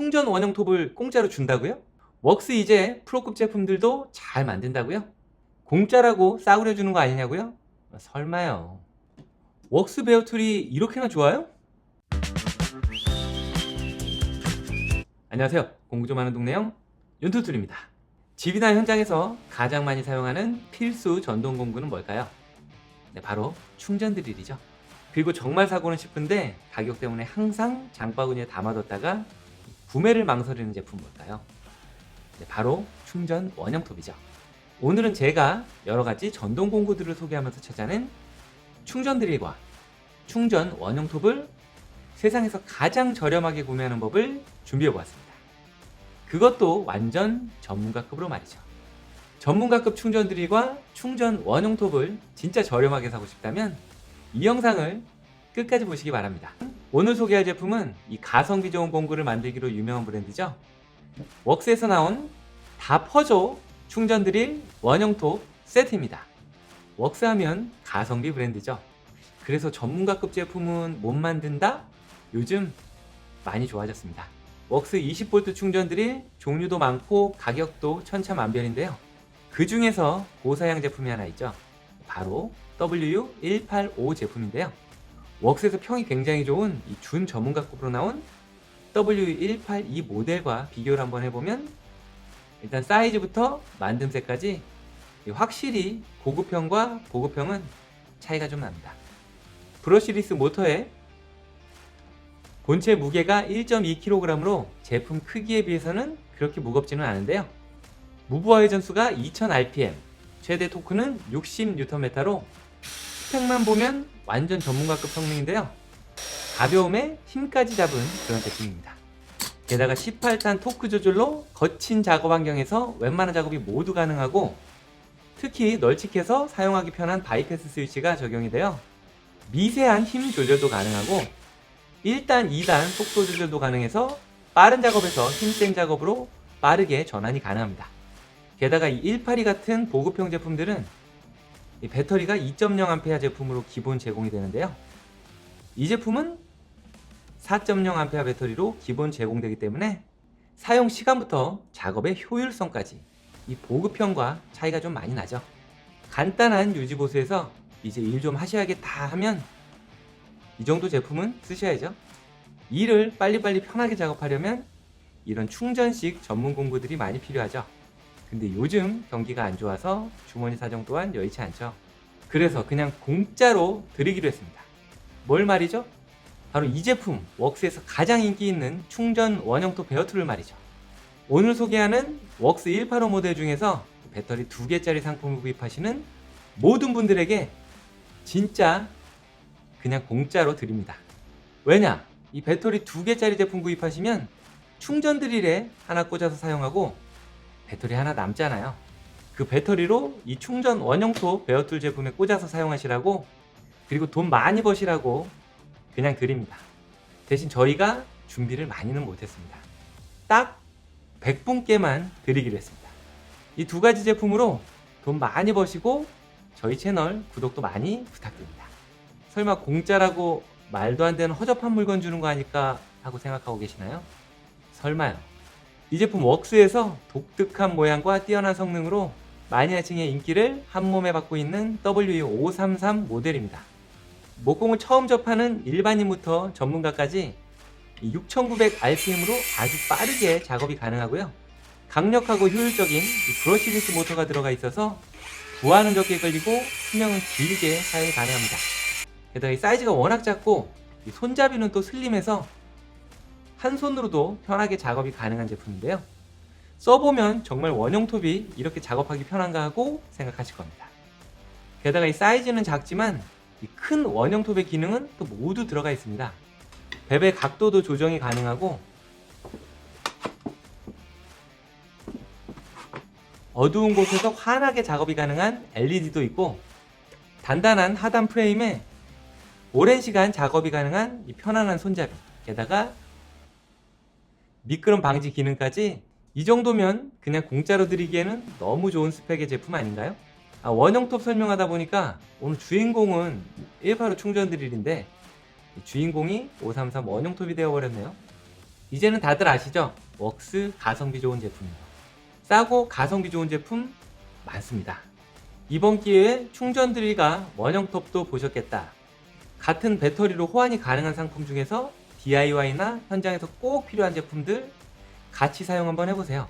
충전 원형 톱을 공짜로 준다고요? 웍스 이제 프로급 제품들도 잘 만든다고요? 공짜라고 싸구려 주는 거 아니냐고요? 설마요. 웍스 베어 툴이 이렇게나 좋아요? 안녕하세요. 공부 좀 하는 동네형 윤투툴입니다. 집이나 현장에서 가장 많이 사용하는 필수 전동 공구는 뭘까요? 네, 바로 충전 드릴이죠. 그리고 정말 사고는 싶은데 가격 때문에 항상 장바구니에 담아뒀다가 구매를 망설이는 제품 뭘까요? 네, 바로 충전 원형톱이죠. 오늘은 제가 여러 가지 전동 공구들을 소개하면서 찾아낸 충전 드릴과 충전 원형톱을 세상에서 가장 저렴하게 구매하는 법을 준비해 보았습니다. 그것도 완전 전문가급으로 말이죠. 전문가급 충전 드릴과 충전 원형톱을 진짜 저렴하게 사고 싶다면 이 영상을 끝까지 보시기 바랍니다. 오늘 소개할 제품은 이 가성비 좋은 공구를 만들기로 유명한 브랜드죠. 웍스에서 나온 다 퍼져 충전 드릴 원형톱 세트입니다. 웍스 하면 가성비 브랜드죠. 그래서 전문가급 제품은 못 만든다? 요즘 많이 좋아졌습니다. 웍스 20V 충전 드릴 종류도 많고 가격도 천차만별인데요. 그 중에서 고사양 제품이 하나 있죠. 바로 W185 제품인데요. 웍스에서 평이 굉장히 좋은 이 준 전문가급으로 나온 W182 모델과 비교를 한번 해보면 일단 사이즈부터 만듦새까지 확실히 고급형과 보급형은 차이가 좀 납니다. 브러시리스 모터에 본체 무게가 1.2kg으로 제품 크기에 비해서는 그렇게 무겁지는 않은데요. 무브와의 전수가 2000rpm, 최대 토크는 60Nm로 스펙만 보면 완전 전문가급 성능인데요. 가벼움에 힘까지 잡은 그런 제품입니다. 게다가 18단 토크 조절로 거친 작업 환경에서 웬만한 작업이 모두 가능하고 특히 널찍해서 사용하기 편한 바이패스 스위치가 적용이 되어 미세한 힘 조절도 가능하고 1단, 2단 속도 조절도 가능해서 빠른 작업에서 힘센 작업으로 빠르게 전환이 가능합니다. 게다가 이 182 같은 보급형 제품들은 이 배터리가 2.0A 제품으로 기본 제공이 되는데요. 이 제품은 4.0A 배터리로 기본 제공되기 때문에 사용 시간부터 작업의 효율성까지 이 보급형과 차이가 좀 많이 나죠. 간단한 유지 보수에서 이제 일 좀 하셔야겠다 하면 이 정도 제품은 쓰셔야죠. 일을 빨리빨리 편하게 작업하려면 이런 충전식 전문 공구들이 많이 필요하죠. 근데 요즘 경기가 안 좋아서 주머니 사정 또한 여의치 않죠. 그래서 그냥 공짜로 드리기로 했습니다. 뭘 말이죠? 바로 이 제품, 웍스에서 가장 인기 있는 충전 원형톱 베어툴을 말이죠. 오늘 소개하는 웍스 185 모델 중에서 배터리 2개짜리 상품을 구입하시는 모든 분들에게 진짜 그냥 공짜로 드립니다. 왜냐? 이 배터리 2개짜리 제품 구입하시면 충전 드릴에 하나 꽂아서 사용하고 배터리 하나 남잖아요. 그 배터리로 이 충전 원형톱 베어툴 제품에 꽂아서 사용하시라고 그리고 돈 많이 버시라고 그냥 드립니다. 대신 저희가 준비를 많이는 못했습니다. 딱 100분께만 드리기로 했습니다. 이 두 가지 제품으로 돈 많이 버시고 저희 채널 구독도 많이 부탁드립니다. 설마 공짜라고 말도 안 되는 허접한 물건 주는 거 아닐까 하고 생각하고 계시나요? 설마요. 이 제품 웍스에서 독특한 모양과 뛰어난 성능으로 마니아층의 인기를 한 몸에 받고 있는 W533 모델입니다. 목공을 처음 접하는 일반인부터 전문가까지 6900rpm으로 아주 빠르게 작업이 가능하고요. 강력하고 효율적인 브러시리스 모터가 들어가 있어서 부하는 적게 걸리고 수명은 길게 사용이 가능합니다. 게다가 이 사이즈가 워낙 작고 이 손잡이는 또 슬림해서 한 손으로도 편하게 작업이 가능한 제품인데요. 써보면 정말 원형 톱이 이렇게 작업하기 편한가 하고 생각하실 겁니다. 게다가 이 사이즈는 작지만 이 큰 원형 톱의 기능은 또 모두 들어가 있습니다. 벨의 각도도 조정이 가능하고 어두운 곳에서 환하게 작업이 가능한 LED도 있고 단단한 하단 프레임에 오랜 시간 작업이 가능한 이 편안한 손잡이 게다가 미끄럼 방지 기능까지 이 정도면 그냥 공짜로 드리기에는 너무 좋은 스펙의 제품 아닌가요? 아, 원형톱 설명하다 보니까 오늘 주인공은 185 충전 드릴인데 이 주인공이 533 원형톱이 되어버렸네요. 이제는 다들 아시죠? 웍스 가성비 좋은 제품이요. 싸고 가성비 좋은 제품 많습니다. 이번 기회에 충전 드릴과 원형톱도 보셨겠다. 같은 배터리로 호환이 가능한 상품 중에서 DIY나 현장에서 꼭 필요한 제품들 같이 사용 한번 해보세요.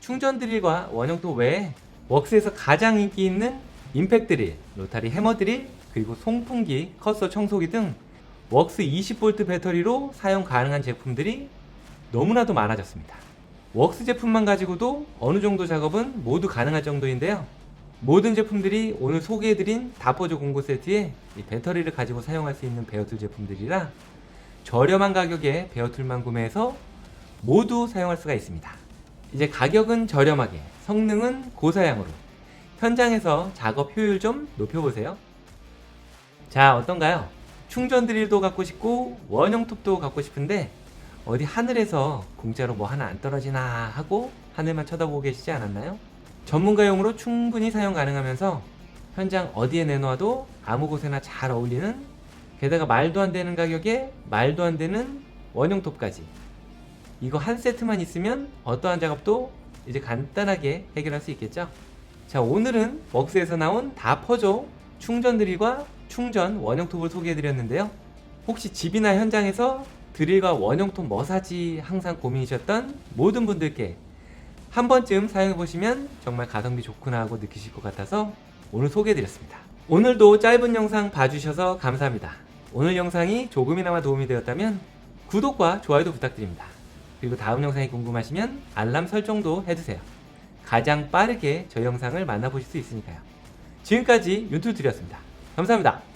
충전 드릴과 원형톱 외에 웍스에서 가장 인기 있는 임팩 드릴, 로타리 해머 드릴, 그리고 송풍기, 커서 청소기 등 웍스 20V 배터리로 사용 가능한 제품들이 너무나도 많아졌습니다. 웍스 제품만 가지고도 어느 정도 작업은 모두 가능할 정도인데요. 모든 제품들이 오늘 소개해드린 다포조 공구 세트에 이 배터리를 가지고 사용할 수 있는 베어툴 제품들이라 저렴한 가격에 베어툴만 구매해서 모두 사용할 수가 있습니다. 이제 가격은 저렴하게, 성능은 고사양으로 현장에서 작업 효율 좀 높여보세요. 자, 어떤가요? 충전 드릴도 갖고 싶고 원형 톱도 갖고 싶은데 어디 하늘에서 공짜로 뭐 하나 안 떨어지나 하고 하늘만 쳐다보고 계시지 않았나요? 전문가용으로 충분히 사용 가능하면서 현장 어디에 내놓아도 아무 곳에나 잘 어울리는 게다가 말도 안 되는 가격에 말도 안 되는 원형 톱까지 이거 한 세트만 있으면 어떠한 작업도 이제 간단하게 해결할 수 있겠죠? 자 오늘은 웍스에서 나온 다퍼조 충전 드릴과 충전 원형 톱을 소개해 드렸는데요. 혹시 집이나 현장에서 드릴과 원형 톱 뭐 사지 항상 고민이셨던 모든 분들께 한 번쯤 사용해 보시면 정말 가성비 좋구나 하고 느끼실 것 같아서 오늘 소개해 드렸습니다. 오늘도 짧은 영상 봐주셔서 감사합니다. 오늘 영상이 조금이나마 도움이 되었다면 구독과 좋아요도 부탁드립니다. 그리고 다음 영상이 궁금하시면 알람 설정도 해두세요. 가장 빠르게 저희 영상을 만나보실 수 있으니까요. 지금까지 윤투드렸습니다. 감사합니다.